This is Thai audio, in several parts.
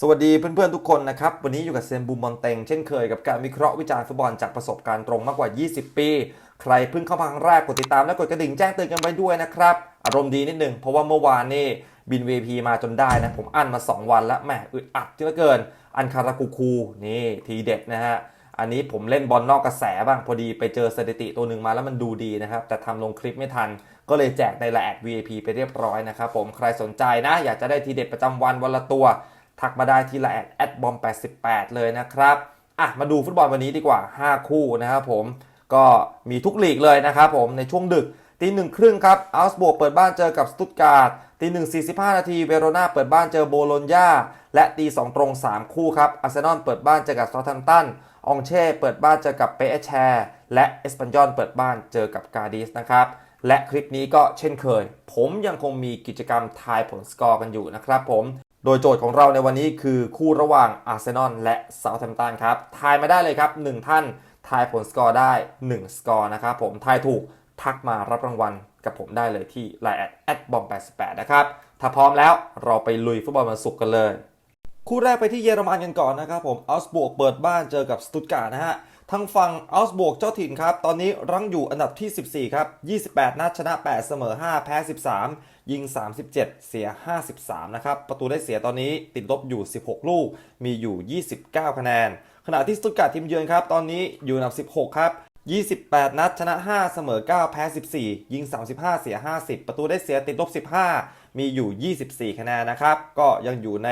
สวัสดีเพื่อนๆทุกคนนะครับ วันนี้อยู่กับเซนบูมบอลเต็งเช่นเคยกับการวิเคราะห์วิจารณ์ฟุตบอลจากประสบการณ์ตรงมากกว่า 20 ปี ใครเพิ่งเข้ามาครั้งแรกกดติดตามและกดกระดิ่งแจ้งเตือนกันไว้ด้วยนะครับ อารมณ์ดีนิดนึง เพราะว่าเมื่อวานนี่บิน VP มาจนได้นะ ผมอั้นมา 2 วันแล้วแหมอึดอัดเหลือเกิน อันคารากูคูนี่ทีเด็ดนะฮะอันนี้ผมเล่นบอลนอกกระแสบ้างพอดีไปเจอสถิติตัวหนึ่งมาแล้วมันดูดีนะครับ แต่ทำลงคลิปไม่ทัน ก็เลยแจกในละแอด VIP ไปเรียบร้อยนะครับผมใครสนใจนะ อยากจะได้ทีเด็ดประจำวันวันละตัว ทักมาได้ที่ละแอดแอดบอม88 เลยนะครับอะมาดูฟุตบอลวันนี้ดีกว่า 5 คู่นะครับผมก็มีทุกลีกเลยนะครับผมในช่วงดึกตีหนึ่งครึ่งครับอัลส์บวกเปิดบ้านเจอกับสตุตการ์ดตีหนึ่งสี่สิบห้านาทีเวโรนาเปิดบ้านเจอโบโลญญาและตีสองตรง3คู่ครับอาร์เซนอลเปิดบ้านเจอกับซอทัมตันองเช่เปิดบ้านเจอกับเปเอแชร์และเอสปันยอนเปิดบ้านเจอกับกาดิสนะครับและคลิปนี้ก็เช่นเคย ผมยังคงมีกิจกรรมทายผลสกอร์กันอยู่นะครับผม โดยโจทย์ของเราในวันนี้คือคู่ระหว่างอาร์เซนอลและเซาท์แฮมป์ตันครับ ทายมาได้เลยครับ 1 ท่าน ทายผลสกอร์ได้ 1 สกอร์นะครับผม ทายถูกทักมารับรางวัลกับผมได้เลยที่ Line แอดแอดบอม88นะครับ ถ้าพร้อมแล้วเราไปลุยฟุตบอลวันศุกร์กันเลย คู่แรกไปที่เยอรมันกันก่อนนะครับผมอัลสบวกเปิดบ้านเจอกับสตุตการ์นะฮะทางฝั่งอัลสบวกเจ้าถิ่นครับ ตอนนี้รั้งอยู่อันดับที่ 14 ครับ 28 นัดชนะ 8 เสมอ 5 แพ้ 13 ยิง 37 เสีย 53 นะครับ ประตูได้เสียตอนนี้ติดลบอยู่ 16 ลูก มีอยู่ 29 คะแนน ขณะที่สตุตการ์ดทีมเยือนครับ ตอนนี้อยู่อันดับ 16 ครับ 28 นัด ชนะ 5 เสมอ 9 แพ้ 14 ยิง 35 เสีย 50 ประตูได้เสียติดลบ 15 มีอยู่ 24 คะแนนนะครับ ก็ยังอยู่ใน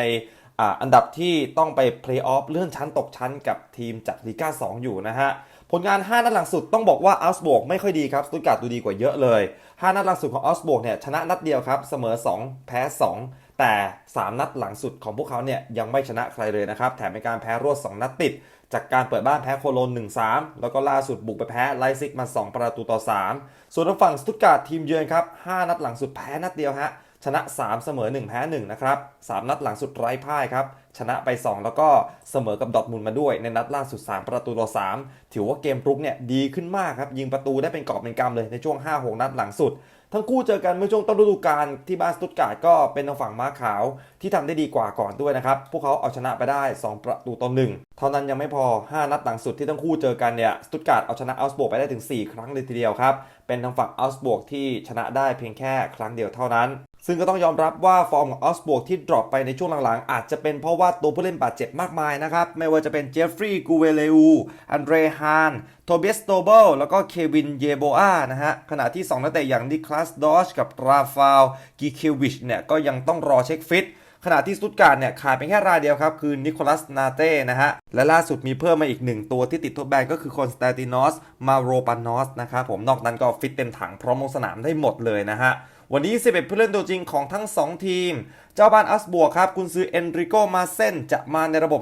อ่าอันดับที่ต้องไปเพลย์ออฟเลื่อนชั้นตกชั้นกับทีมจากลีกา2 อยู่นะฮะ ผลงาน 5 นัดหลังสุดต้องบอกว่าอัลสบวกไม่ค่อยดีครับสตุตการ์ดดูดีกว่าเยอะเลย 5 นัดหลังสุดของอัลสบวกเนี่ยชนะนัดเดียวครับเสมอ 2 แพ้ 2 แต่ 3 นัดหลังสุดของพวกเขาเนี่ยยังไม่ชนะใครเลยนะครับแถมเป็นการแพ้รวด 2 นัดติด จากการเปิดบ้านแพ้โคโลน 1-3 แล้วก็ล่าสุดบุกไปแพ้ไลซิกมา 2 ประตูต่อ 3 ส่วนทางฝั่งสตุตการ์ดทีมเยือนครับ 5 นัดหลังสุดแพ้นัดเดียวฮะ ชนะ 3 เสมอ 1 แพ้1นะครับ3นัดหลังสุดไร้พ่ายครับชนะไป 2 แล้วก็เสมอกับดอทมุนมาด้วย ในนัดล่าสุด 3 ประตูต่อ3ถือว่าเกมรุกเนี่ยดีขึ้นมากครับยิงประตูได้เป็นกอบเป็นกำเลยในช่วง 5-6 นัดหลังสุด ทั้งคู่เจอกันเมื่อช่วงต้นฤดูกาลที่บ้านสตุตการ์ดก็เป็นทางฝั่งม้าขาวที่ทำได้ดีกว่าก่อนด้วยนะครับพวกเขาเอาชนะไปได้ 2 ประตูต่อ1เท่านั้นยังไม่พอ 5 นัดหลังสุดที่ทั้งคู่เจอกันเนี่ยสตุตการ์ดเอาชนะอัลสบวกไปได้ถึง 4 ครั้งเลยทีเดียวครับเป็นทางฝั่งอัลสบวกที่ชนะได้เพียงแค่ครั้งเดียวเท่านั้น ซึ่งก็ต้องยอมรับว่าฟอร์มของอัลสบวกที่ดรอปไปในช่วงหลังๆ อาจจะเป็นเพราะว่าตัวผู้เล่นบาดเจ็บมากมายนะครับ ไม่ว่าจะเป็นเจฟฟรีย์กูเวเลอูอันเดรฮานโทเบียสโตเบิลแล้วก็เควินเยโบอานะฮะ ขณะที่ 2 นักเตะอย่างนิคลัสดอชกับราฟาลกิเควิชเนี่ย ก็ยังต้องรอเช็คฟิตขณะที่สตุตการ์ดเนี่ยขาดเป็นแค่รายเดียวครับ คือนิโคลัสนาเต้นะฮะ และล่าสุดมีเพิ่มมาอีกหนึ่งตัวที่ติดทดแบนก็คือคอนสแตตินอสมาโรปานอสนะครับผมนอกนั้นก็ฟิตเต็มถังพร้อมลงสนามได้หมดเลยนะฮะ วันนี้ 11 ผู้เล่นตัวจริงของทั้ง 2 ทีม เจ้าบ้านอัสบวกครับ คุณซื้อเอนริโกมาเซนจะมาในระบบ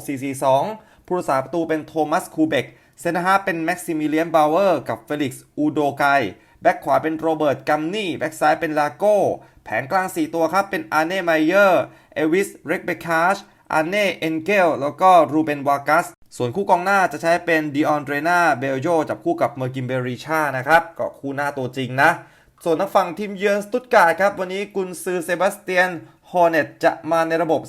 4-4-2 ผู้รักษาประตูเป็นโทมัสคูเบก เซนฮะเป็นแม็กซิมิเลียนบาวเวอร์กับเฟลิกซ์อูโดไก แบ็กขวาเป็นโรเบิร์ตกัมนี่ แบ็กซ้ายเป็นลาโก้ แผงกลาง 4 ตัวครับ เป็นอาร์เน่ไมเยอร์ เอวิส เร็กเบคาชอาร์เน่เอนเกล แล้วก็รูเบนวากัส ส่วนคู่กองหน้าจะใช้เป็นดิออนเดรนาเบลโยจับคู่กับเมอร์กิมเบริชานะครับ ก็คู่หน้าตัวจริงนะ ส่วนทางฝั่งทีมเยือนสตุตการ์ดครับวันนี้กุนซือเซบาสเตียนฮอร์เนตจะมาในระบบ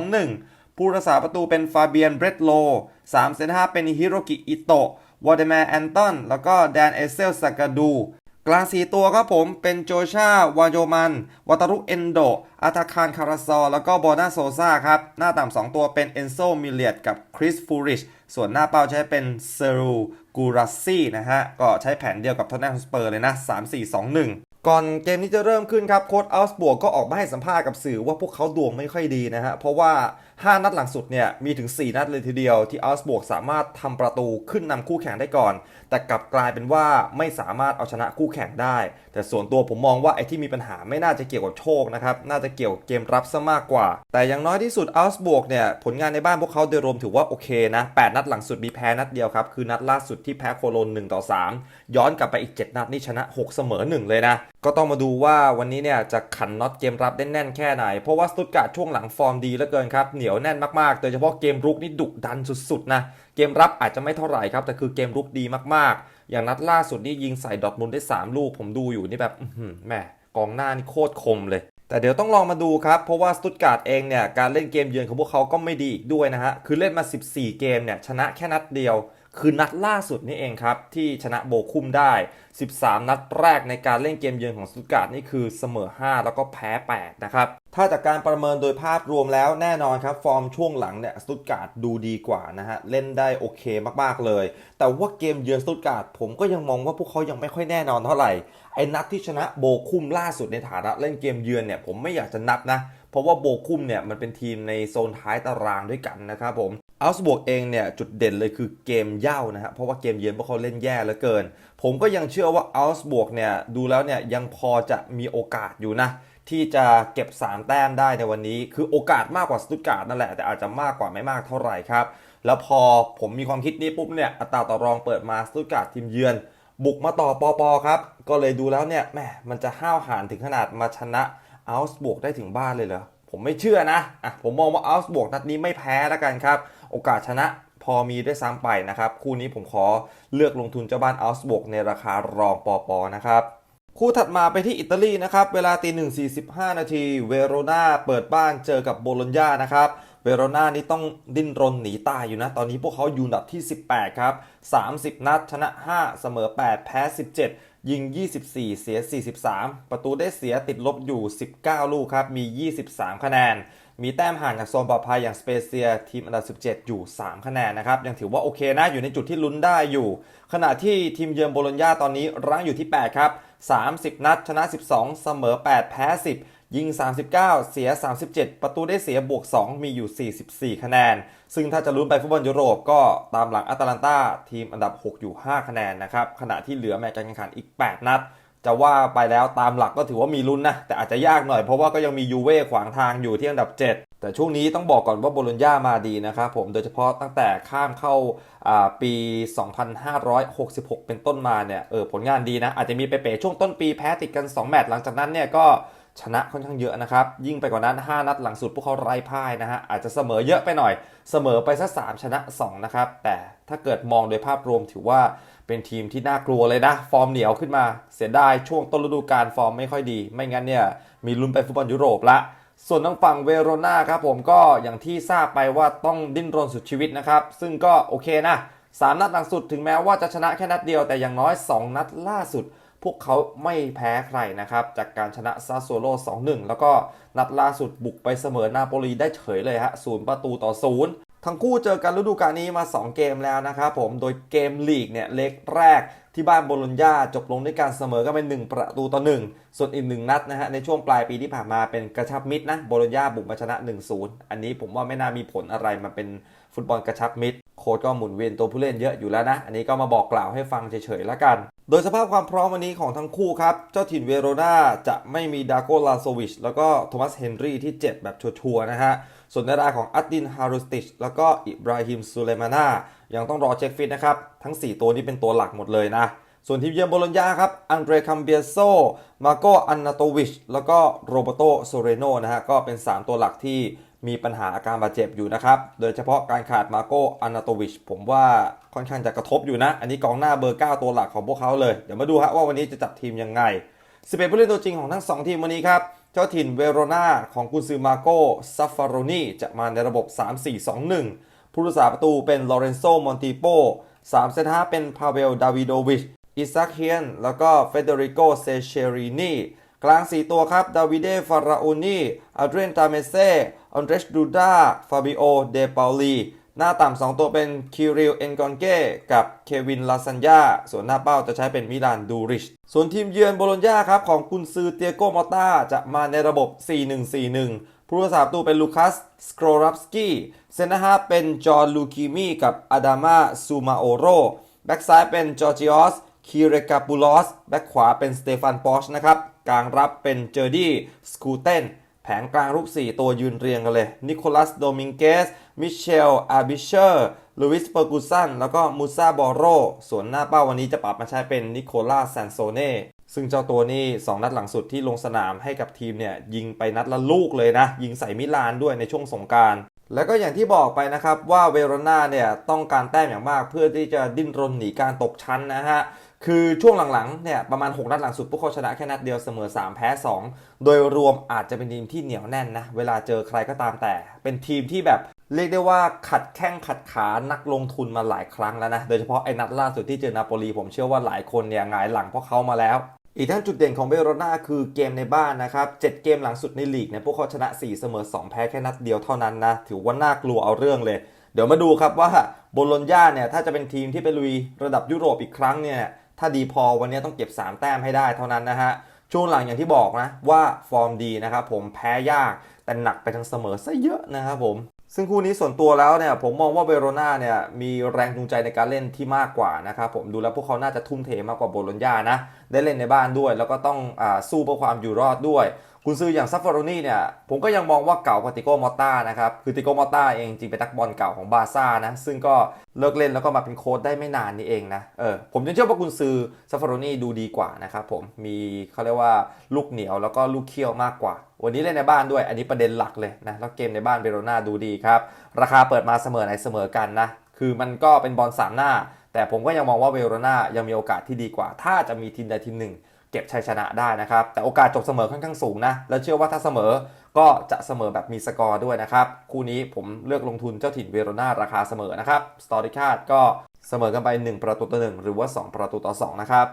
3-4-2-1 ผู้รักษาประตูเป็นฟาเบียนเบรดโล3เซนห้าเป็นฮิโรกิอิโตะวอร์เดแมร์แอนตันแล้วก็แดนเอเซลสากาดู กลางสีตัวครับผมเป็นโจชาวาโยมัน วัตารุเอนโดอาตาคารคาราซอ แล้วก็บอนาโซซาครับ หน้าต่ำสองตัวเป็นเอนโซมิเลียตกับคริสฟูริช ส่วนหน้าเป้าใช้เป็นเซรู กูรัสซี่นะฮะ ก็ใช้แผนเดียวกับทอนแนมสเปอร์เลยนะ 3-4-2-1 ก่อนเกมนี้จะเริ่มขึ้นครับโค้ชอัลส์บวกก็ออกมาให้สัมภาษณ์กับสื่อว่าพวกเขาดวงไม่ค่อยดีนะฮะ เพราะว่า 5 นัดหลังสุดเนี่ยมีถึง 4 นัดเลยทีเดียวที่อัลส์บวกสามารถทำประตูขึ้นนำคู่แข่งได้ก่อน แต่กลับกลายเป็นว่าไม่สามารถเอาชนะคู่แข่งได้ แต่ส่วนตัวผมมองว่าไอ้ที่มีปัญหาไม่น่าจะเกี่ยวกับโชคนะครับ น่าจะเกี่ยวกับเกมรับซะมากกว่า แต่อย่างน้อยที่สุดอัลส์บวกเนี่ยผลงานในบ้านพวกเขาโดยรวมถือว่าโอเคนะ 8 นัดหลังสุดมีแพ้นัดเดียวครับคือนัดล่าสุดที่แพ้โคโลน1ต่อ3ย้อนกลับไปอีก 7 นัดนี่ชนะ 6 เสมอ 1 เลยนะ ก็ต้องมาดูว่าวันนี้เนี่ยจะขันน็อตเกมรับได้แน่นแค่ไหน เพราะว่าสตุตการ์ดช่วงหลังฟอร์มดีเหลือเกินครับ เหนียวแน่นมากๆ โดยเฉพาะเกมรุกนี่ดุดันสุดๆนะ เกมรับอาจจะไม่เท่าไหร่ครับ แต่คือเกมรุกดีมากๆ อย่างนัดล่าสุดนี่ยิงใส่ดอทมุนได้ 3 ลูก ผมดูอยู่นี่แบบแหม่กองหน้านี่โคตรคมเลยแต่แต่เดี๋ยวต้องลองมาดูครับ เพราะว่าสตุตการ์ดเองเนี่ยการเล่นเกมเยือนของพวกเขาก็ไม่ดีอีกด้วยนะฮะ คือเล่นมา 14 เกมเนี่ยชนะแค่นัดเดียว คือนัดล่าสุดนี่เองครับ ที่ชนะโบคุมได้ 13 นัดแรกในการเล่นเกมเยือนของสตุตการ์ดนี่คือเสมอ 5 แล้วก็แพ้ 8 นะครับ ถ้าจากการประเมินโดยภาพรวมแล้วแน่นอนครับ ฟอร์มช่วงหลังเนี่ยสตุตการ์ดดูดีกว่านะฮะ เล่นได้โอเคมากๆเลย แต่ว่าเกมเยือนสตุตการ์ดผมก็ยังมองว่าพวกเขายังไม่ค่อยแน่นอนเท่าไหร่ไอ้นัดที่ชนะโบคุมล่าสุดในฐานะเล่นเกมเยือนเนี่ยผมไม่อยากจะนับนะ เพราะว่าโบคุมเนี่ยมันเป็นทีมในโซนท้ายตารางด้วยกันนะครับผมอัลส์บวกเองเนี่ยจุดเด่นเลยคือเกมเย่านะฮะเพราะว่าเกมเยือนพวกเขาเล่นแย่เหลือเกิน ผมก็ยังเชื่อว่าอัลส์บวกเนี่ยดูแล้วเนี่ยยังพอจะมีโอกาสอยู่นะ ที่จะเก็บ 3 แต้มได้ในวันนี้ คือโอกาสมากกว่าสตุตการ์ดนั่นแหละแต่อาจจะมากกว่าไม่มากเท่าไหร่ครับแล้วพอผมมีความคิดนี้ปุ๊บเนี่ยอัตราต่อรองเปิดมาสตุตการ์ดทีมเยือนบุกมาต่อปอปอครับ ก็เลยดูแล้วเนี่ยแหมมันจะห้าวหาญถึงขนาดมาชนะ อัลส์บวกได้ถึงบ้านเลยเหรอ ผมไม่เชื่อนะอะผมมองว่าอัลส์บวกนัดนี้ไม่แพ้แล้วกันครับ โอกาสชนะพอมีด้วยซ้ำไปนะครับ คู่นี้ผมขอเลือกลงทุนเจ้าบ้านอัลส์บวกในราคารองปอปอนะครับคู่ถัดมาไปที่อิตาลีนะครับ เวลาตีหนึ่งสี่สิบห้านาที เวโรนาเปิดบ้านเจอกับโบโลญญานะครับ เวโรนานี่ต้องดิ้นรนหนีตายอยู่นะ ตอนนี้พวกเขาอยู่อันดับที่ 18 ครับ 30 นัดชนะ 5 เสมอ 8 แพ้ 17 ยิง 24 เสีย 43 ประตูได้เสียติดลบอยู่ 19 ลูกครับ มี 23 คะแนน มีแต้มห่างจากโซนปลอดภัยอย่างสเปเซียทีมอันดับ 17 อยู่ 3 คะแนนนะครับ ยังถือว่าโอเคนะ อยู่ในจุดที่ลุ้นได้อยู่ ขณะที่ทีมเยือนโบโลญญาตอนนี้รั้งอยู่ที่ 8 ครับ 30 นัด ชนะ 12 เสมอ 8 แพ้ 10 ยิง 39 เสีย 37 ประตูได้เสียบวก 2 มีอยู่ 44 คะแนน ซึ่งถ้าจะลุ้นไปฟุตบอลยุโรปก็ตามหลังอาตาลันตาทีมอันดับ 6 อยู่ 5 คะแนนนะครับ ขณะที่เหลือแมตช์การแข่งขันอีก 8 นัด จะว่าไปแล้วตามหลักก็ถือว่ามีลุ้นนะ แต่อาจจะยากหน่อยเพราะว่าก็ยังมียูเว่ขวางทางอยู่ที่อันดับ 7แต่ช่วงนี้ต้องบอกก่อนว่าโบโลญญามาดีนะครับผมโดยเฉพาะตั้งแต่ข้ามเข้าอ่าปี 2566 เป็นต้นมาเนี่ยเออผลงานดีนะ อาจจะมีเป๋ๆช่วงต้นปีแพ้ติดกัน 2 แมตช์หลังจากนั้นเนี่ยก็ ชนะค่อนข้างเยอะนะครับ ยิ่งไปกว่านั้น 5 นัดหลังสุดพวกเขาไร้พ่ายนะฮะ อาจจะเสมอเยอะไปหน่อย เสมอไปสัก3ชนะ 2 นะครับ แต่ถ้าเกิดมองโดยภาพรวมถือว่าเป็นทีมที่น่ากลัวเลยนะ ฟอร์มเหนียวขึ้นมา เสียดายช่วงต้นฤดูกาลฟอร์มไม่ค่อยดี ไม่งั้นเนี่ยมีลุ้นไปฟุตบอลยุโรปละส่วนทางฝั่งเวโรนาครับผมก็อย่างที่ทราบไปว่าต้องดิ้นรนสุดชีวิตนะครับ ซึ่งก็โอเคนะสามนัดหลังสุดถึงแม้ว่าจะชนะแค่นัดเดียวแต่อย่างน้อย 2 นัดล่าสุด พวกเขาไม่แพ้ใครนะครับ จากการชนะซาโซโล2-1 แล้วก็นัดล่าสุดบุกไปเสมอนาโปลีได้เฉยเลยฮะศูนย์ประตูต่อศูนย์ทั้งคู่เจอกันฤดูกาลนี้มา 2 เกมแล้วนะครับผม โดยเกมลีกเนี่ยเล็กแรกที่บ้านโบโลญญาจบลงด้วยการเสมอกันเป็น1ประตูต่อ 1 ส่วนอีกหนึ่งนัดนะฮะในช่วงปลายปีที่ผ่านมาเป็นกระชับมิตรนะโบโลญญาบุกมาชนะ 1-0 อันนี้ผมว่าไม่น่ามีผลอะไรมาเป็น ฟุตบอลกระชับมิตรโค้ชก็หมุนเวียนตัวผู้เล่นเยอะอยู่แล้วนะ อันนี้ก็มาบอกกล่าวให้ฟังเฉยๆแล้วกัน โดยสภาพความพร้อมวันนี้ของทั้งคู่ครับ เจ้าถิ่นเวโรนาจะไม่มีดาโกลาโซวิชแล้วก็โทมัสเฮนรี่ที่เจ็บแบบชัวร์ๆนะฮะ ส่วนในราของอัดดินฮารุสติชแล้วก็อิบราฮิมซูเลมานายังต้องรอเช็คฟิตนะครับ ทั้ง 4 ตัวนี้เป็นตัวหลักหมดเลยนะส่วนทีมเยือนโบโลญญาครับ อังเดรคัมเบียโซ มาโกอันนาโตวิช แล้วก็โรเบโตโซเรโนนะฮะ ก็เป็น 3 ตัวหลักที่ มีปัญหาอาการบาดเจ็บอยู่นะครับ โดยเฉพาะการขาดมาโกอันาโตวิชผมว่าค่อนข้างจะกระทบอยู่นะ อันนี้กองหน้าเบอร์ 9 ตัวหลักของพวกเขาเลย เดี๋ยวมาดูฮะว่าวันนี้จะจัดทีมยังไง11ผู้เล่นตัวจริงของทั้ง 2 ทีมวันนี้ครับ เจ้าถิ่นเวโรนาของกุนซือมาโกซัฟฟารนีจะมาในระบบ 3-4-2-1 ผู้รักษาประตูเป็นลอเรนโซ มอนติโป3เซนห้าเป็นพาเวล ดาวิโดวิช อิซักเฮียน แล้วก็เฟเดริโก เซเชรินี กลาง 4 ตัวครับ ดาวิเด ฟาราโอนีอัลเดรน ตาเมเซอันเดรสดูดา ฟาบิโอ เดปาลีหน้าต่ำ2ตัวเป็นคิริลเอนกอนเก้กับเควินลาซันยาส่วนหน้าเป้าจะใช้เป็นมิลานดูริช ส่วนทีมเยือนโบโลญญาครับ ของกุนซือเตียโกมอต้าจะมาในระบบ 4-1-4-1 ผู้รักษาประตูเป็นลูคัส สโครรับสกี้ เซนนะฮาเป็นจอร์ลูคิมีกับอาดามาซูมาโอโร แบ็กซ้ายเป็นจอร์จิออส คีเรกาปูลอส แบ็กขวาเป็นสเตฟานปอชนะครับ กลางรับเป็นเจอร์ดี้สคูเทนแผงกลางรูป 4 ตัวยืนเรียงกันเลย นิโคลัส โดมิงเกส มิเชล อาบิเชอร์ ลูวิส เปอร์กูสัน แล้วก็มูซาบอโร ส่วนหน้าเป้าวันนี้จะปรับมาใช้เป็นนิโคลาแซนโซเน่ ซึ่งเจ้าตัวนี้2นัดหลังสุดที่ลงสนามให้กับทีมเนี่ย ยิงไปนัดละลูกเลยนะ ยิงใส่มิลานด้วยในช่วงสงการแล้วก็อย่างที่บอกไปนะครับว่าเวโรนาเนี่ยต้องการแต้มอย่างมากเพื่อที่จะดิ้นรนหนีการตกชั้นนะฮะ คือช่วงหลังๆเนี่ยประมาณ 6 นัดหลังสุดพวกเขาชนะแค่นัดเดียวเสมอ 3 แพ้ 2 โดยรวมอาจจะเป็นทีมที่เหนียวแน่นนะ เวลาเจอใครก็ตามแต่ เป็นทีมที่แบบเรียกได้ว่าขัดแข้งขัดขานักลงทุนมาหลายครั้งแล้วนะ โดยเฉพาะไอ้นัดล่าสุดที่เจอนาโปลีผมเชื่อว่าหลายคนเนี่ยหงายหลังเพราะเขามาแล้ว อีกทั้งจุดเด่นของเบโรนาคือเกมในบ้านนะครับ7เกมหลังสุดในลีกเนี่ยพวกเขาชนะ 4 เสมอ 2 แพ้แค่นัดเดียวเท่านั้นนะถือว่าน่ากลัวเอาเรื่องเลย เดี๋ยวมาดูครับว่าโบโลญญาเนี่ยถ้าจะเป็นทีมที่ไปลุยระดับยุโรปอีกครั้งเนี่ย ถ้าดีพอวันนี้ต้องเก็บ 3 แต้มให้ได้เท่านั้นนะฮะช่วงหลังอย่างที่บอกนะว่าฟอร์มดีนะครับผมแพ้ยากแต่หนักไปทางเสมอซะเยอะนะครับผมซึ่งคู่นี้ส่วนตัวแล้วเนี่ยผมมองว่าเบโรนาเนี่ยมีแรงจูงใจในการเล่นที่มากกว่านะครับผมดูแล้วพวกเขาน่าจะทุ่มเทมากกว่าโบโลญญานะ ได้เล่นในบ้านด้วย แล้วก็ต้องอสู้เพื่อความอยู่รอดด้วย คุณซื้ออย่างซัฟฟาโรนี่เนี่ยผมก็ยังมองว่าเก่ากว่าติโก้มอตตานะครับ คือติโก้มอตตาเองจริงเป็นนักบอลเก่าของบาซ่านะ ซึ่งก็เลิกเล่นแล้วก็มาเป็นโค้ชได้ไม่นานนี้เองนะเออผมยังเชื่อว่าคุณซื้อซัฟฟาโรนี่ดูดีกว่านะครับผมมีเขาเรียกว่าลูกเหนียวแล้วก็ลูกเคี้ยวมากกว่า วันนี้เล่นในบ้านด้วย อันนี้ประเด็นหลักเลยนะแล้วเกมในบ้านเบโรนาดูดีครับราคาเปิดมาเสมอไหนเสมอกันนะคือมันก็เป็นบอลสามหน้า แต่ผมก็ยังมองว่าเวโรนายังมีโอกาสที่ดีกว่า ถ้าจะมีทีมใดทีมหนึ่ง เก็บชัยชนะได้นะครับ แต่โอกาสจบเสมอค่อนข้างสูงนะ และเชื่อว่าถ้าเสมอก็จะเสมอแบบมีสกอร์ด้วยนะครับ คู่นี้ผมเลือกลงทุนเจ้าถิ่นเวโรนาราคาเสมอนะครับ สตอริคาดก็เสมอกันไป 1 ประตูต่อ1หรือว่า 2 ประตูต่อ2นะครับ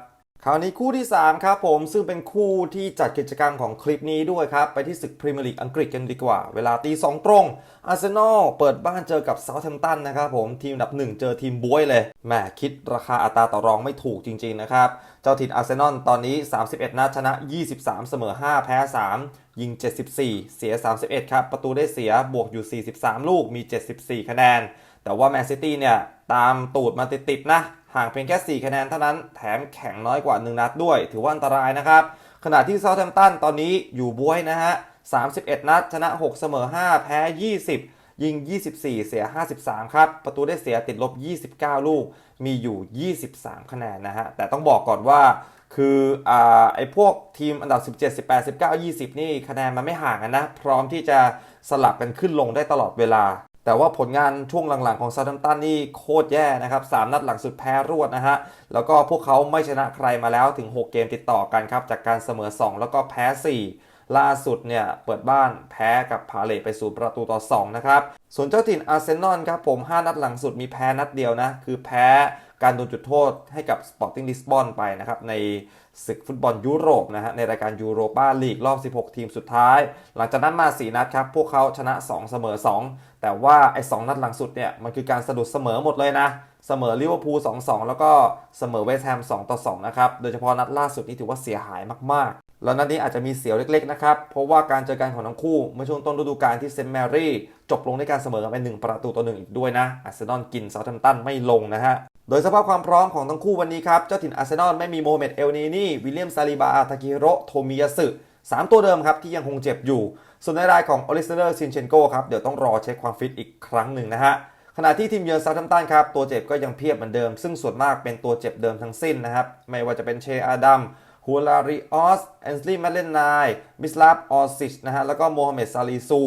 คราวนี้คู่ที่ 3 ครับผมซึ่งเป็นคู่ที่จัดกิจกรรมของคลิปนี้ด้วยครับ ไปที่ศึกพรีเมียร์ลีกอังกฤษกันดีกว่า เวลาตี2ตรงอาร์เซนอลเปิดบ้านเจอกับเซาท์แฮมป์ตันนะครับผมทีมอันดับ 1 เจอทีมบวยเลยแหมคิดราคาอัตราต่อรองไม่ถูกจริง ๆ นะครับ เจ้าถิ่นอาร์เซนอลตอนนี้ 31 นัดชนะ 23 เสมอ 5 แพ้ 3 ยิง 74 เสีย 31 ครับ ประตูได้เสียบวกอยู่ 43 ลูกมี 74 คะแนน แต่ว่าแมนซิตี้เนี่ยตามตูดมาติดๆนะห่างเพียงแค่ 4 คะแนนเท่านั้นแถมแข่งน้อยกว่า 1 นัดด้วย ถือว่าอันตรายนะครับ ขณะที่เซาท์แฮมป์ตันตอนนี้อยู่บวยนะฮะ 31 นัด ชนะ 6 เสมอ 5 แพ้ 20 ยิง 24 เสีย 53 ครับ ประตูได้เสียติดลบ 29 ลูก มีอยู่ 23 คะแนนนะฮะ แต่ต้องบอกก่อนว่าคืออไอ้พวกทีมอันดับ 17 18 19 20 นี่คะแนนมันไม่ห่างกันนะ พร้อมที่จะสลับกันขึ้นลงได้ตลอดเวลา แต่ว่าผลงานช่วงหลังๆของซา u ั h ตันนี่โคตรแย่นะครับ3นัดหลังสุดแพ้รวดนะฮะ แล้วก็พวกเขาไม่ชนะใครมาแล้วถึง 6 เกมติดต่อกันครับ จากการเสมอ 2 แล้วก็แพ้ 4 ล่าสุดเนี่ย เปิดบ้านแพ้กับพาเลตไปสู่ประตูต่อ 2 นะครับ ส่วนเจ้าถิ่นอาร์เซนอลครับผม 5 นัดหลังสุดมีแพ้นัดเดียวนะ คือแพ้การโดนจุดโทษให้กับ Sporting Lisbon ไปนะครับใน ศึกฟุตบอลยุโรปนะฮะในรายการยูโรปาลีกรอบ 16 ทีมสุดท้าย หลังจากนั้นมา 4 นัดครับ พวกเขาชนะ 2 เสมอ 2 แต่ว่าไอ้2นัดหลังสุดเนี่ยมันคือการสะดุดเสมอหมดเลยนะ เสมอลิเวอร์พูล 2-2 แล้วก็เสมอเวสต์แฮม 2-2 นะครับ โดยเฉพาะนัดล่าสุดนี่ถือว่าเสียหายมาก แล้วนัดนี้อาจจะมีเสียวเล็กๆนะครับ เพราะว่าการเจอกันของทั้งคู่ เมื่อช่วงต้นฤดูกาลที่เซนต์แมรี่จบลงด้วยการเสมอกันไป1ประตูต่อหนึ่งอีกด้วยนะอาร์เซนอลกินเซาท์แฮมป์ตันไม่ลงนะฮะโดยสภาพความพร้อมของทั้งคู่วันนี้ครับเจ้าถิ่นอาร์เซนอลไม่มีโมเมดเอลนีนี่วิลเลียมซาลิบาทากิโรโทมิยาสึสามตัวเดิมครับที่ยังคงเจ็บอยู่ ส่วนในรายของอลิสเดอร์ซินเชนโกครับเดี๋ยวต้องรอเช็คความฟิตอีกครั้งหนึ่งนะฮะขณะที่ทีมเยือนซา u ั h ตันครับตัวเจ็บก็ยังเพียบเหมือนเดิม ซึ่งส่วนมากเป็นตัวเจ็บเดิมทั้งสิ้นนะครับไม่ว่าจะเป็นเชอาดัม ฮูลาริออสแอนสลีแมเลนไนมิสลาฟออซิชนะฮะแล้วก็โมฮัมเหม็ดซาลีซู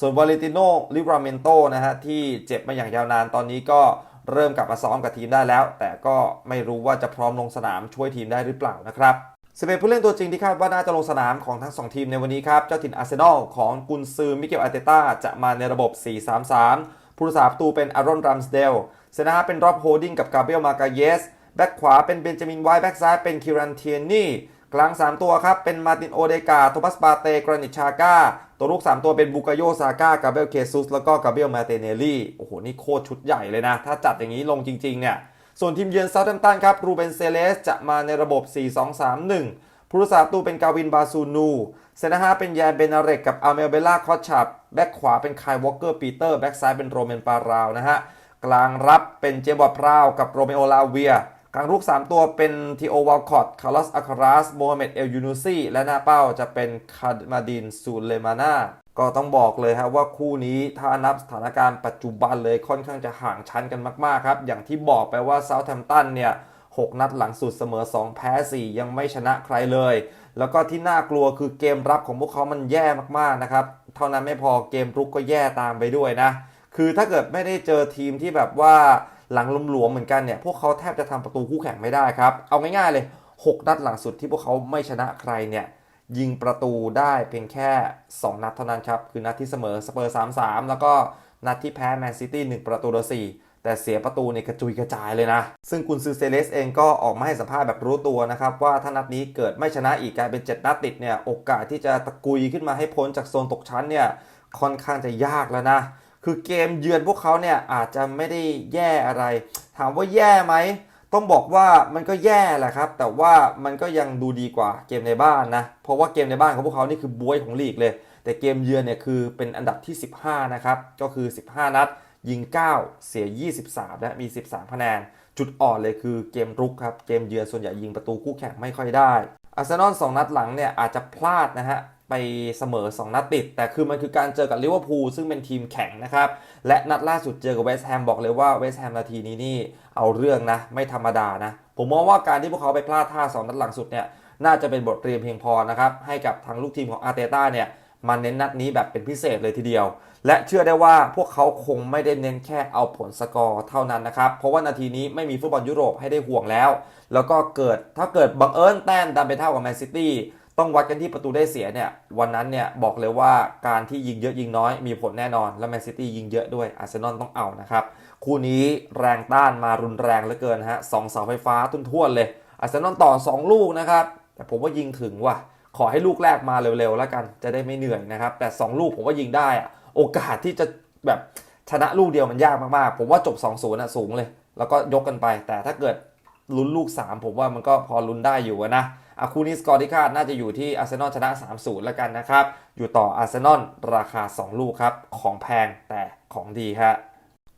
ส่วนวาเลติโนลิบราเมนโตนะฮะที่เจ็บมาอย่างยาวนานตอนนี้ก็เริ่มกลับมาซ้อมกับทีมได้แล้ว แต่ก็ไม่รู้ว่าจะพร้อมลงสนามช่วยทีมได้หรือเปล่านะครับสเปนผู้เล่นตัวจริงที่คาดว่าน่าจะลงสนามของทั้ง 2 ทีมในวันนี้ครับ เจ้าถิ่นอาร์เซนอลของกุนซือมิเกลอาร์เตต้าจะมาในระบบ 4-3-3 ผู้รักษาประตูเป็นอารอนรัมสเดลเซนาเป็นรอบโฮดดิ้งกับกาเบรียลมาการเยส แบ็กขวาเป็นเบนจามินไวท์แบ็กซ้ายเป็นคิรันเทียนี่กลาง 3 ตัวครับ เป็นมาตินโอเดกาโทมัสปาเตกรานิชาก้า ตัวลูก 3 ตัวเป็นบุกาโยซาก้ากาเบลเคซุส แล้วก็กาเบลมาเตเนลลี่ โอ้โห นี่โคตรชุดใหญ่เลยนะ ถ้าจัดอย่างนี้ลงจริง ๆ เนี่ย ส่วนทีมเยือนเซาท์แฮมป์ตันครับ รูเบนเซเลส จะมาในระบบ 4-2-3-1 ผู้รักษาประตูเป็นกาวินบาซูนู เซนนฮะเป็นแยนเบนาเรกกับอาเมลเบล่าคอชับแบ็กขวาเป็นคายวอลเกอร์ปีเตอร์แบ็กซ้ายเป็นโรเมนปาราวนะฮะกลางรับเป็นเจมบอร์พราวกับโรเมโอลาเวียางรุก3 ตัวเป็นทีโอวาลคอตคาร์ลสอาคารัสโมฮัมเหม็ดเอลยูนูซีและหน้าเป้าจะเป็นคาดมาดินซูเลมานาก็ต้องบอกเลยครับว่าคู่นี้ถ้านับสถานการณ์ปัจจุบันเลยค่อนข้างจะห่างชั้นกันมากๆครับ อย่างที่บอกไปว่าเซาท์แฮมป์ตันเนี่ย 6 นัดหลังสุดเสมอ 2 แพ้ 4 ยังไม่ชนะใครเลย แล้วก็ที่น่ากลัวคือเกมรับของพวกเขามันแย่มากๆนะครับ เท่านั้นไม่พอเกมรุกก็แย่ตามไปด้วยนะ คือถ้าเกิดไม่ได้เจอทีมที่แบบว่า หลังหลวมๆเหมือนกันเนี่ยพวกเขาแทบจะทำประตูคู่แข่งไม่ได้ครับ เอาง่ายๆเลย 6 นัดหลังสุดที่พวกเขาไม่ชนะใครเนี่ยยิงประตูได้เพียงแค่ 2 นัดเท่านั้นครับ คือนัดที่เสมอสเปอร์ 3-3 แล้วก็นัดที่แพ้แมนซิตี้1ประตูต่อ4แต่เสียประตูในกระจุยกระจายเลยนะ ซึ่งกุนซือเซเลสเองก็ออกมาให้สัมภาษณ์แบบรู้ตัวนะครับ ว่าถ้านัดนี้เกิดไม่ชนะอีกกลายเป็น 7 นัดติดเนี่ย โอกาสที่จะตะกุยขึ้นมาให้พ้นจากโซนตกชั้นเนี่ย ค่อนข้างจะยากแล้วนะ คือเกมเยือนพวกเขาเนี่ยอาจจะไม่ได้แย่อะไร ถามว่าแย่ไหมต้องบอกว่ามันก็แย่แหละครับ แต่ว่ามันก็ยังดูดีกว่าเกมในบ้านนะ เพราะว่าเกมในบ้านของพวกเขานี่คือบวยของลีกเลย แต่เกมเยือนเนี่ยคือเป็นอันดับที่ 15 นะครับ ก็คือ 15 นัด ยิง 9 เสีย 23 และมี 13 คะแนน จุดอ่อนเลยคือเกมรุกครับ เกมเยือนส่วนใหญ่ยิงประตูคู่แข่งไม่ค่อยได้อาร์เซนอล2นัดหลังเนี่ยอาจจะพลาดนะฮะ ไปเสมอ 2 นัดติด แต่คือมันคือการเจอกับลิเวอร์พูลซึ่งเป็นทีมแข็งนะครับ และนัดล่าสุดเจอกับเวสต์แฮมบอกเลยว่าเวสต์แฮมนาทีนี้นี่เอาเรื่องนะ ไม่ธรรมดานะ ผมมองว่าการที่พวกเขาไปพลาดท่า 2 นัดหลังสุดเนี่ยน่าจะเป็นบทเรียนเพียงพอนะครับ ให้กับทางลูกทีมของอาร์เตต้าเนี่ยมาเน้นนัดนี้แบบเป็นพิเศษเลยทีเดียว และเชื่อได้ว่าพวกเขาคงไม่ได้เน้นแค่เอาผลสกอร์เท่านั้นนะครับ เพราะว่านาทีนี้ไม่มีฟุตบอลยุโรปให้ได้ห่วงแล้ว แล้วก็เกิดถ้าเกิดบังเอิญแต้มดันไปเท่ากับแมนซิตี้ ต้องวัดกันที่ประตูได้เสียเนี่ยวันนั้นเนี่ยบอกเลยว่าการที่ยิงเยอะยิงน้อยมีผลแน่นอน และแมนซิตี้ยิงเยอะด้วยอาร์เซนอลต้องเอานะครับ คู่นี้แรงต้านมารุนแรงเหลือเกินฮะสองเสาไฟฟ้าทุ่นท่วนเลยอาร์เซนอลต่อ 2 ลูกนะครับ แต่ผมว่ายิงถึงว่ะ ขอให้ลูกแรกมาเร็วๆ แล้วกันจะได้ไม่เหนื่อยนะครับ แต่ 2 ลูกผมว่ายิงได้อะโอกาสที่จะแบบชนะลูกเดียวมันยากมากๆ ผมว่าจบ 2-0นะสูงเลย แล้วก็ยกกันไป แต่ถ้าเกิดลุ้นลูก 3 ผมว่ามันก็พอลุ้นได้อยู่นะ อะคู่นี้สกอร์ที่คาดน่าจะอยู่ที่อาร์เซนอลชนะ 3-0 แล้วกันนะครับ อยู่ต่ออาร์เซนอลราคา 2 ลูกครับ ของแพงแต่ของดีครับ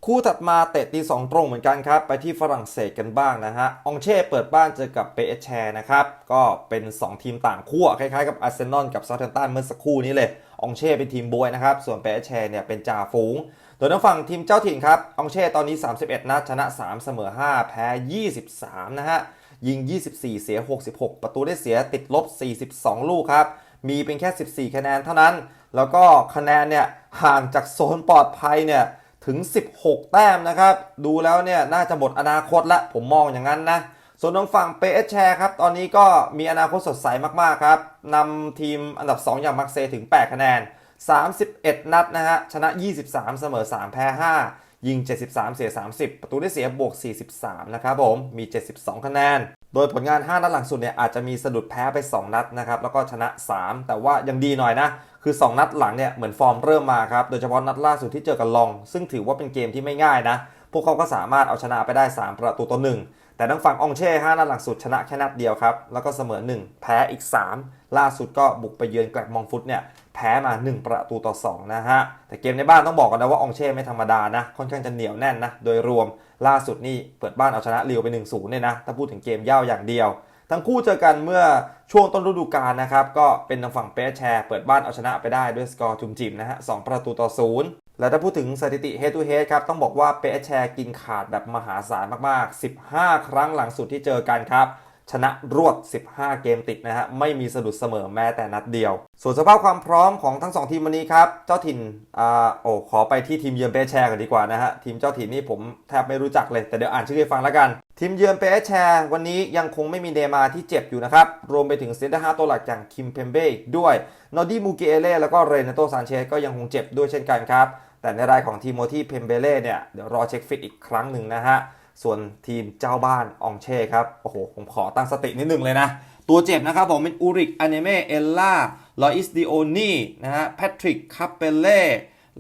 คู่ถัดมาเตะตีสองตรงเหมือนกันครับ ไปที่ฝรั่งเศสกันบ้างนะฮะ องเช่เปิดบ้านเจอกับเปเอชแชร์นะครับ ก็เป็น 2 ทีมต่างขั้วคล้ายๆกับอาร์เซนอลกับซาเทนตันเมื่อสักครู่นี้เลย องเช่เป็นทีมบวยนะครับ ส่วนเปเอชแชร์เนี่ยเป็นจ่าฝูง โดยทางฝั่งทีมเจ้าถิ่นครับ องเช่ตอนนี้ 31 นัดชนะ 3 เสมอ 5 แพ้ 23 นะฮะ ยิง 24 เสีย 66 ประตูได้เสียติดลบ 42 ลูกครับ มีเป็นแค่ 14 คะแนนเท่านั้น แล้วก็คะแนนเนี่ยห่างจากโซนปลอดภัยเนี่ยถึง 16 แต้มนะครับ ดูแล้วเนี่ยน่าจะหมดอนาคตละ ผมมองอย่างนั้นนะ ส่วนทางฝั่งเปเอชแชร์ครับ ตอนนี้ก็มีอนาคตสดใสมากๆครับนำทีมอันดับ 2 อย่างมักเซถึง 8 คะแนน 31 นัดนะฮะ ชนะ 23 เสมอ 3 แพ้ 5 ยิง 73 เสีย 30 ประตูได้เสียบวก 43 นะครับผม มี 72 คะแนน โดยผลงาน 5 นัดหลังสุดเนี่ยอาจจะมีสะดุดแพ้ไป 2 นัดนะครับ แล้วก็ชนะ 3 แต่ว่ายังดีหน่อยนะ คือ 2 นัดหลังเนี่ยเหมือนฟอร์มเริ่มมาครับ โดยเฉพาะนัดล่าสุดที่เจอกับลอง ซึ่งถือว่าเป็นเกมที่ไม่ง่ายนะ พวกเขาก็สามารถเอาชนะไปได้ 3 ประตูต่อ1แต่ทางฝั่งองเช่ 5 นัดหลังสุดชนะแค่นัดเดียวครับ แล้วก็เสมอ 1 แพ้อีก 3 ล่าสุดก็บุกไปเยือนแกลกมองฟุตเนี่ย พ้มา 1 ประตูต่อ 2 นะฮะ แต่เกมในบ้านต้องบอกกันนะว่าองเช่ไม่ธรรมดานะ ค่อนข้างจะเหนียวแน่นนะ โดยรวมล่าสุดนี่เปิดบ้านเอาชนะลิวไป 1-0เนี่ยนะ ถ้าพูดถึงเกมย่าวอย่างเดียว ทั้งคู่เจอกันเมื่อช่วงต้นฤดูกาลนะครับ ก็เป็นทางฝั่งเปสแชร์เปิดบ้านเอาชนะไปได้ด้วยสกอร์จุ่มจิ๋มนะฮะสประตูต่อศูนย์และถ้าพูดถึงสถิติ head to head ครับ ต้องบอกว่าเปสแชร์กินขาดแบบมหาศาลมากๆ 15 ครั้งหลังสุดที่เจอกันครับ ชนะรวด 15 เกมติดนะฮะ ไม่มีสะดุดเสมอแม้แต่นัดเดียว ส่วนสภาพความพร้อมของทั้ง 2 ทีมวันนี้ครับ เจ้าถิ่นอ่าโอ้ขอไปที่ทีมเยือนเปแชร์กันดีกว่านะฮะ ทีมเจ้าถิ่นนี่ผมแทบไม่รู้จักเลย แต่เดี๋ยวอ่านชื่อให้ฟังแล้วกัน ทีมเยือนเปแชร์วันนี้ยังคงไม่มีเนมาที่เจ็บอยู่นะครับ รวมไปถึงเซนเตอร์ฮาตัวหลักอย่างคิมเพมเบ้ด้วย นอดี้มูเกเล่แล้วก็เรนโตซานเชสก็ยังคงเจ็บด้วยเช่นกันครับ แต่ในรายของทีโมธีเพมเบเล่เนี่ยเดี๋ยวรอเช็คฟิตอีกครั้งหนึ่งนะฮะ ส่วนทีมเจ้าบ้านองเช่ครับ โอ้โห ผมขอตั้งสตินิดนึงเลยนะ ตัวเจ็บนะครับผมเป็นอูริกอเนเมเอลล่าลออิสดิโอนี่นะฮะแพทริกคาเปเล่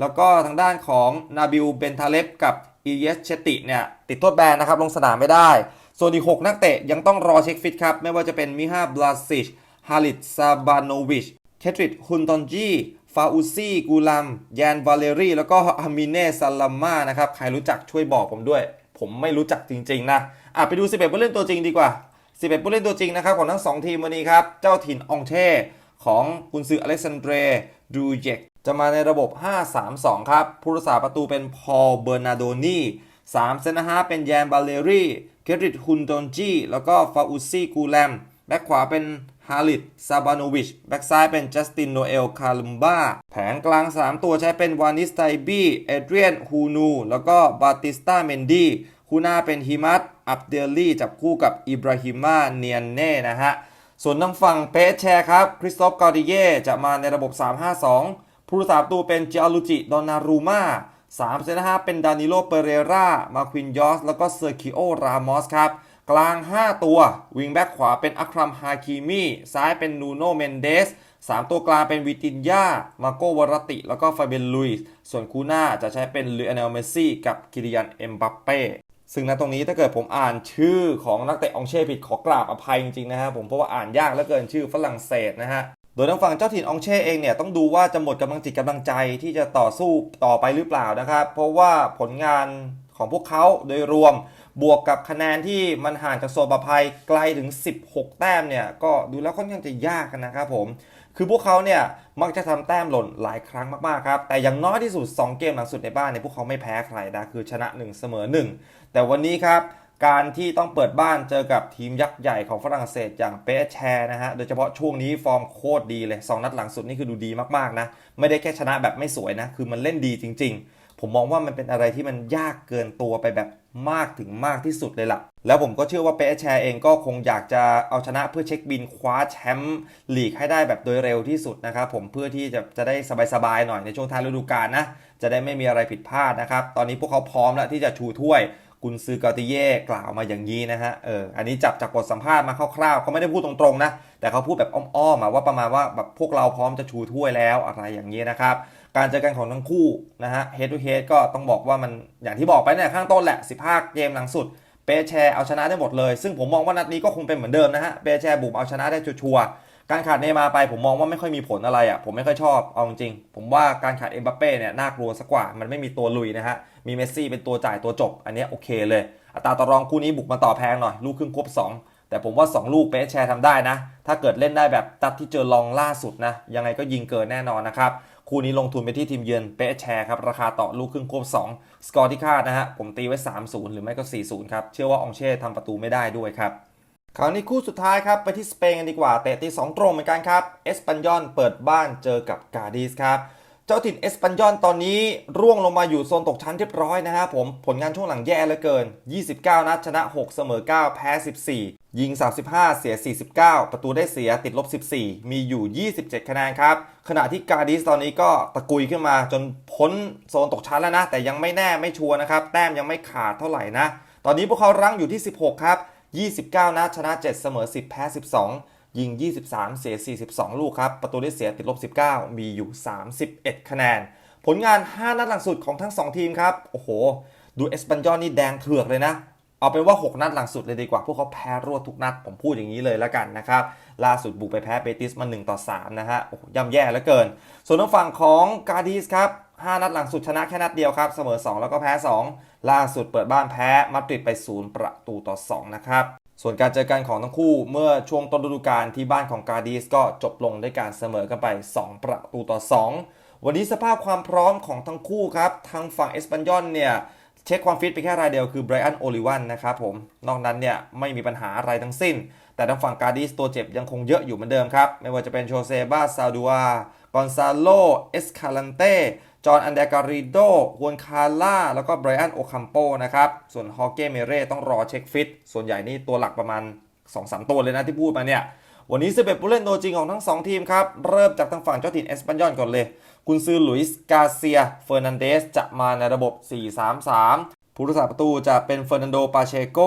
แล้วก็ทางด้านของนาบิลเบนทาเลฟกับอีเยสเชติเนี่ยติดโทษแบนนะครับ ลงสนามไม่ได้ ส่วนอีก 6 นักเตะยังต้องรอเช็คฟิตครับ ไม่ว่าจะเป็นมิฮาบลาซิชฮาริตซาบานโนวิชเคทริดฮุนตอนจีฟาอุซี่กูลัม แยนวาเลรีแล้วก็ฮามิเน่ซาลาม่านะครับ ใครรู้จักช่วยบอกผมด้วย ผมไม่รู้จักจริง ๆ นะอะไปดู 11 ผู้เล่นตัวจริงดีกว่า 11 ผู้เล่นตัวจริงนะครับของทั้ง 2 ทีมวันนี้ครับ เจ้าถิ่นองเช่ของกุนซืออเล็กซานเดรดูเจกจะมาในระบบ 5-3-2 ครับ ผู้รักษาประตูเป็นพอลเบอร์นาโดนี3เซนนะฮะเป็นแยนบาเลรี่เคริดฮุนตอนจีแล้วก็ฟาอุซี่กูแลมแบ็คขวาเป็นฮาริตซาบานอวิช แบ็คซ้ายเป็นจัสตินโนเอล คาลุมบาแผงกลาง 3 ตัวใช้เป็นวานิสไตบี้ เอเดรียน ฮูนู แล้วก็บาติสตาเมนดีคู่หน้าเป็นฮิมัต อับเดลลี่ จับคู่กับอิบราฮิมาเนียนเน่นะฮะ ส่วนทางฝั่งเปแชร์ครับ คริสตอฟกาดิเย่จะมาในระบบ 3-5-2 ผู้รักษาประตูเป็นเจอลูจิ ดอนนารูมา3เซนห้าเป็นดานิโล เปเรรา มาควินยอส แล้วก็เซอร์คิโอ รามอสครับ กลาง 5 ตัว วิงแบ็กขวาเป็นอัครัมฮาคิมีซ้ายเป็นนูโนเมนเดส3 ตัวกลางเป็นวิตินยามาโกวรติ แล้วก็ฟาเบนลุยส์ส่วนคูน้าจะใช้เป็นลูอเนลเมซี่กับกิริยันเอ็มบัปเป้ซึ่งณตรงนี้ถ้าเกิดผมอ่านชื่อของนักเตะองเช่ผิดขอกราบอภัยจริงๆนะครับผมเพราะว่าอ่านยากเหลือเกินชื่อฝรั่งเศสนะฮะโดยทางฝั่งเจ้าถิ่นองเช่เองเนี่ยต้องดูว่าจะหมดกำลังจิตกำลังใจที่จะต่อสู้ต่อไปหรือเปล่านะครับ เพราะว่าผลงานของพวกเขาโดยรวม บวกกับคะแนนที่มันห่างจากโซนปลอดภัยไกลถึง 16 แต้มเนี่ย ก็ดูแล้วค่อนข้างจะยากนะครับผม คือพวกเขาเนี่ย มักจะทำแต้มหล่นหลายครั้งมากๆครับ แต่อย่างน้อยที่สุด 2 เกมหลังสุดในบ้านเนี่ยพวกเขาไม่แพ้ใครนะคือชนะ 1 เสมอ 1 แต่วันนี้ครับการที่ต้องเปิดบ้านเจอกับทีมยักษ์ใหญ่ของฝรั่งเศสอย่างเปแชร์นะฮะ โดยเฉพาะช่วงนี้ฟอร์มโคตรดีเลย 2 นัดหลังสุดนี่คือดูดีมากๆนะ ไม่ได้แค่ชนะแบบไม่สวยนะ คือมันเล่นดีจริง ๆ ผมมองว่ามันเป็นอะไรที่มันยากเกินตัวไปแบบมากถึงมากที่สุดเลยล่ะ แล้วผมก็เชื่อว่าเปแชร์เองก็คงอยากจะเอาชนะเพื่อเช็คบินคว้าแชมป์ลีกให้ได้แบบโดยเร็วที่สุดนะครับผมเพื่อที่จะจะได้สบายๆหน่อยในช่วงท้ายฤดูกาลนะ จะได้ไม่มีอะไรผิดพลาดนะครับ ตอนนี้พวกเขาพร้อมแล้วที่จะชูถ้วยกุนซือกาติเย่กล่าวมาอย่างนี้นะฮะ เออ อันนี้จับจากบทสัมภาษณ์มาคร่าวๆเขาไม่ได้พูดตรงๆนะ แต่เขาพูดแบบอ้อมๆมาว่าประมาณว่าแบบพวกเราพร้อมจะชูถ้วยแล้วอะไรอย่างนี้นะครับ การเจอกันของทั้งคู่นะฮะ head to head ก็ต้องบอกว่ามันอย่างที่บอกไปเนี่ยข้างต้นแหละ 15 เกมหลังสุด เปแชร์เอาชนะได้หมดเลย ซึ่งผมมองว่านัดนี้ก็คงเป็นเหมือนเดิมนะฮะเปแชร์บุกเอาชนะได้ชัวร์การขาดเนมาไปผมมองว่าไม่ค่อยมีผลอะไรอะผมไม่ค่อยชอบเอาจริงผมว่าการขาดเอ็มบัปเป้เนี่ยน่ากลัวสักกว่า มันไม่มีตัวลุยนะฮะมีเมสซี่เป็นตัวจ่ายตัวจบ อันนี้โอเคเลย อัตราต่อรองคู่นี้บุกมาต่อแพงหน่อยลูกครึ่งครบ2 แต่ผมว่า 2 ลูกเปแชร์ทำได้นะ ถ้าเกิดเล่นได้แบบตัดที่เจอลองล่าสุดนะยังไงก็ยิงเกินแน่นอนนะครับ คู่นี้ลงทุนไปที่ทีมเยือนเป๊ะแชร์ครับราคาต่อลูกครึ่งควบ2 สกอร์ที่คาดนะฮะผมตีไว้ 3-0 หรือไม่ก็ 4-0 ครับ เชื่อว่าองเช่ทำประตูไม่ได้ด้วยครับคราวนี้คู่สุดท้ายครับ ไปที่สเปนกันดีกว่าเตะตีสองตรงเหมือนกันครับ เอสปันยอนเปิดบ้านเจอกับกาดิสครับ จ้าถิ่นเอสปันยอนตอนนี้ร่วงลงมาอยู่โซนตกชั้นเรียบร้อยนะครับผมผลงานช่วงหลังแย่เหลือเกิน 29 นัดชนะ 6 เสมอ 9 แพ้ 14 ยิง 35 เสีย 49 ประตูได้เสียติดลบ 14 มีอยู่ 27 คะแนนครับ ขณะที่กาดิสตอนนี้ก็ตะกุยขึ้นมาจนพ้นโซนตกชั้นแล้วนะ แต่ยังไม่แน่ไม่ชัวร์นะครับ แต้มยังไม่ขาดเท่าไหร่นะ ตอนนี้พวกเขารั้งอยู่ที่ 16 ครับ 29 นัดชนะ 7 เสมอ 10 แพ้ 12 ยิง 23 เสีย 42 ลูกครับ ประตูได้เสียติดลบ 19 มีอยู่ 31 คะแนน ผลงาน 5 นัดหลังสุดของทั้ง 2 ทีมครับ โอ้โห ดูเอสปันยอนนี่แดงเถือกเลยนะ เอาเป็นว่า 6 นัดหลังสุดเลยดีกว่า พวกเขาแพ้รวดทุกนัด ผมพูดอย่างนี้เลยแล้วกันนะครับ ล่าสุดบุกไปแพ้เบติสมา1ต่อ3นะฮะ โอ้โหย่ำแย่เหลือเกิน ส่วนทางฝั่งของกาดิสครับ5 นัดหลังสุดชนะแค่นัดเดียวครับ เสมอ 2 แล้วก็แพ้ 2 ล่าสุดเปิดบ้านแพ้มาดริดไป 0 ประตูต่อ 2 นะครับ ส่วนการเจอกันของทั้งคู่เมื่อช่วงต้นฤดูกาลที่บ้านของกาดิสก็จบลงด้วยการเสมอกันไป 2 ประตูต่อ 2 วันนี้สภาพความพร้อมของทั้งคู่ครับทางฝั่งเอสปันยอนเนี่ยเช็คความฟิตไปแค่รายเดียวคือไบรอันโอลิวันนะครับผม นอกนั้นเนี่ยไม่มีปัญหาอะไรทั้งสิ้น แต่ทางฝั่งกาดิสตัวเจ็บยังคงเยอะอยู่เหมือนเดิมครับ ไม่ว่าจะเป็นโชเซบาซาดัวกอนซาโลเอสคาลันเต้ จอห์นอันเดการิโดฮวนคาร่า แล้วก็ไบรอันโอคัมโปนะครับ ส่วนฮอเก้เมเร่ต้องรอเช็คฟิต ส่วนใหญ่นี่ตัวหลักประมาณ 2-3 ตัวเลยนะที่พูดมาเนี่ย วันนี้11ผู้เล่นตัวจริงของทั้ง 2 ทีมครับ เริ่มจากทางฝั่งเจ้าถิ่นเอสปันยอนก่อนเลยกุนซือหลุยส์กาเซีย เฟอร์นันเดสจะมาในระบบ 4-3-3 ผู้รักษาประตูจะเป็นเฟอร์นันโด ปาเชโก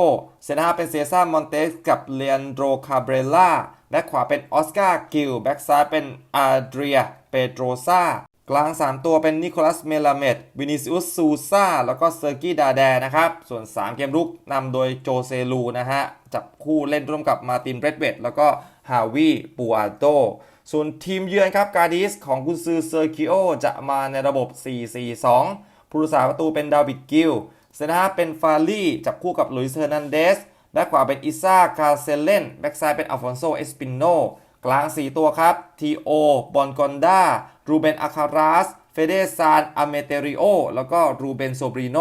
เซนาเป็นเซซ่ามอนเตสกับเลอันโดคาเบรล่า แบ็คขวาเป็นออสการ์ กิล แบ็คซ้ายเป็นอาเดรีย เปโตรซา กลาง 3 ตัวเป็นนิโคลัส เมลาเมดวินิซิอุส ซูซาแล้วก็เซอร์กี้ ดาแด นะครับ ส่วน 3 เกมรุกนำโดยโจเซลู นะฮะ จับคู่เล่นร่วมกับมาตินเรดเวดแล้วก็ฮาวิปูอาโต ส่วนทีมเยือนครับ กาดิส ของกุนซือเซอร์คิโอ จะมาในระบบ 4-4-2 ผู้รักษาประตูเป็นดาวิด กิลเซนฮาเป็นฟาลี่ จับคู่กับลุยส์เฮอร์นันเดสแบ็คขวาเป็นอิซ่า คาเซเลน แบ็คซ้ายเป็นอัลฟอนโซ เอสปิโน กลาง 4 ตัวครับ ทีโอบอนกอนดารูเบนอาคาราสเฟเดซานอเมเตริโอ แล้วก็รูเบนโซบริโน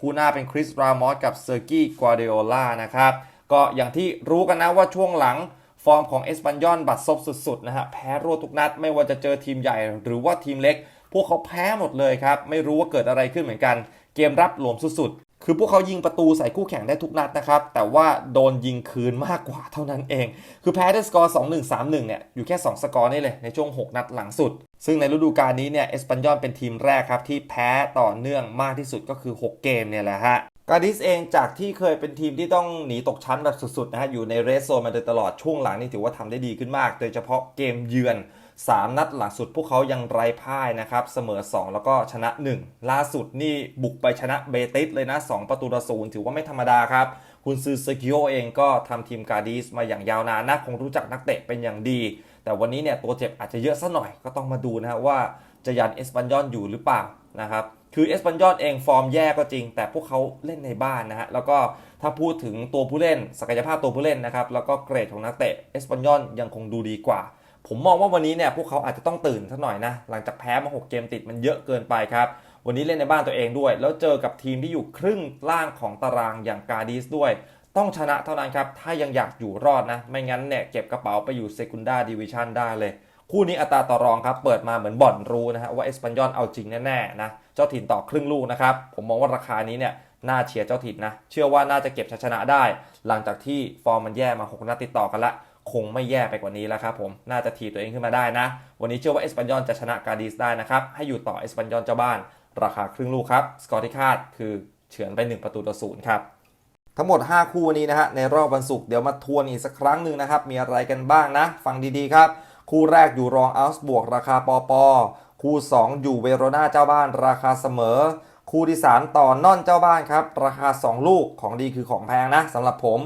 คู่หน้าเป็นคริสรามอสกับเซอร์กี้กัวเดโอลานะครับ ก็อย่างที่รู้กันนะว่าช่วงหลังฟอร์มของเอสปันยอนบัดซบสุดๆนะฮะ แพ้รวดทุกนัด ไม่ว่าจะเจอทีมใหญ่หรือว่าทีมเล็ก พวกเขาแพ้หมดเลยครับ ไม่รู้ว่าเกิดอะไรขึ้นเหมือนกัน เกมรับหลวมสุดๆ คือพวกเขายิงประตูใส่คู่แข่งได้ทุกนัดนะครับ แต่ว่าโดนยิงคืนมากกว่าเท่านั้นเอง คือแพ้ด้วยสกอร์ 2-1 3-1 เนี่ย อยู่แค่ 2 สกอร์นี่เลย ในช่วง 6 นัดหลังสุด ซึ่งในฤดูกาลนี้เนี่ย เอสปันยอนเป็นทีมแรกครับ ที่แพ้ต่อเนื่องมากที่สุดก็คือ 6 เกมเนี่ยแหละฮะกาดิสเองจากที่เคยเป็นทีมที่ต้องหนีตกชั้นแบบสุดๆนะฮะอยู่ในเรสโซนมาโดยตลอดช่วงหลังนี่ถือว่าทำได้ดีขึ้นมาก โดยเฉพาะเกมเยือน 3 นัดหลังสุดพวกเขายังไร้พ่ายนะครับเสมอ 2 แล้วก็ชนะ 1 ล่าสุดนี่บุกไปชนะเบติสเลยนะ 2 ประตูต่อศูนย์ถือว่าไม่ธรรมดาครับ คุณซือเซกิโอเองก็ทำทีมกาดิสมาอย่างยาวนานนะคงรู้จักนักเตะเป็นอย่างดี แต่วันนี้เนี่ยตัวเจ็บอาจจะเยอะซะหน่อยก็ต้องมาดูนะฮะว่าจะยันเอสปันยอนอยู่หรือเปล่านะครับคือเอสปันยอนเองฟอร์มแย่ก็จริง แต่พวกเขาเล่นในบ้านนะฮะ แล้วก็ถ้าพูดถึงตัวผู้เล่น ศักยภาพตัวผู้เล่นนะครับ แล้วก็เกรดของนักเตะเอสปันยอนยังคงดูดีกว่า ผมมองว่าวันนี้เนี่ยพวกเขาอาจจะต้องตื่นสักหน่อยนะ หลังจากแพ้มา 6 เกมติดมันเยอะเกินไปครับ วันนี้เล่นในบ้านตัวเองด้วย แล้วเจอกับทีมที่อยู่ครึ่งล่างของตารางอย่างกาดิสด้วย ต้องชนะเท่านั้นครับ ถ้ายังอยากอยู่รอดนะ ไม่งั้นเนี่ยเก็บกระเป๋าไปอยู่เซกุนดาดิวิชันได้เลย คู่นี้อัตราต่อรองครับ เปิดมาเหมือนบ่อนรู้นะฮะว่าเอสปันยอนเอาจริงแน่ๆนะ เจ้าถิ่นต่อครึ่งลูกนะครับ ผมมองว่าราคานี้เนี่ยน่าเชียร์เจ้าถิ่นนะ เชื่อว่าน่าจะเก็บชัยชนะได้ หลังจากที่ฟอร์มมันแย่มา6นัดติดต่อกันละ คงไม่แย่ไปกว่านี้แล้วครับผม น่าจะทีตัวเองขึ้นมาได้นะ วันนี้เชื่อว่าเอสปันยอนจะชนะกาดิสได้นะครับ ให้อยู่ต่อเอสปันยอนเจ้าบ้าน ราคาครึ่งลูกครับ สกอร์ที่คาดคือเฉือนไป 1 ประตูต่อศูนย์ครับ ทั้งหมด 5 คู่นี้นะฮะ ในรอบวันศุกร์เดี๋ยวมาทวนอีกสักครั้งหนึ่งนะครับ มีอะไรกันบ้างนะ ฟังดีๆครับ คู่แรกอยู่รองอัลส์บวกราคาปอปอคู่ 2 อยู่เวโรนาเจ้าบ้านราคาเสมอ คู่ที่ 3 ต่อนอนเจ้าบ้านครับ ราคา 2 ลูกของดีคือของแพงนะสำหรับผม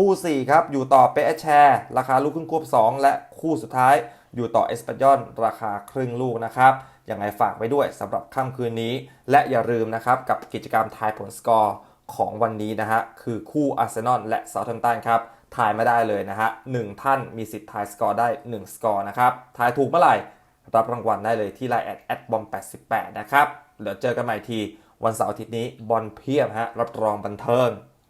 คู่ 4 ครับ อยู่ต่อเปเอแชร์ราคาลูกครึ่งควบ 2 และคู่สุดท้าย อยู่ต่อเอสปยอนราคาครึ่งลูกนะครับยังไงฝากไว้ด้วยสำหรับค่ำคืนนี้ และอย่าลืมนะครับ กับกิจกรรมทายผลสกอร์ของวันนี้นะฮะ คือคู่อาร์เซนอลและเซาท์แฮมป์ตันครับทายไม่ได้เลยนะฮะหนึ่งท่านมีสิทธิ์ทายสกอร์ได้ 1 สกอร์นะครับ ทายถูกเมื่อไหร่ รับรางวัลได้เลยที่ไลน์แอดแอดบอม88นะครับเดี๋ยวเจอกันใหม่ทีวันเสาร์อาทิตย์นี้บอลเพียบฮะรับรองบันเทิง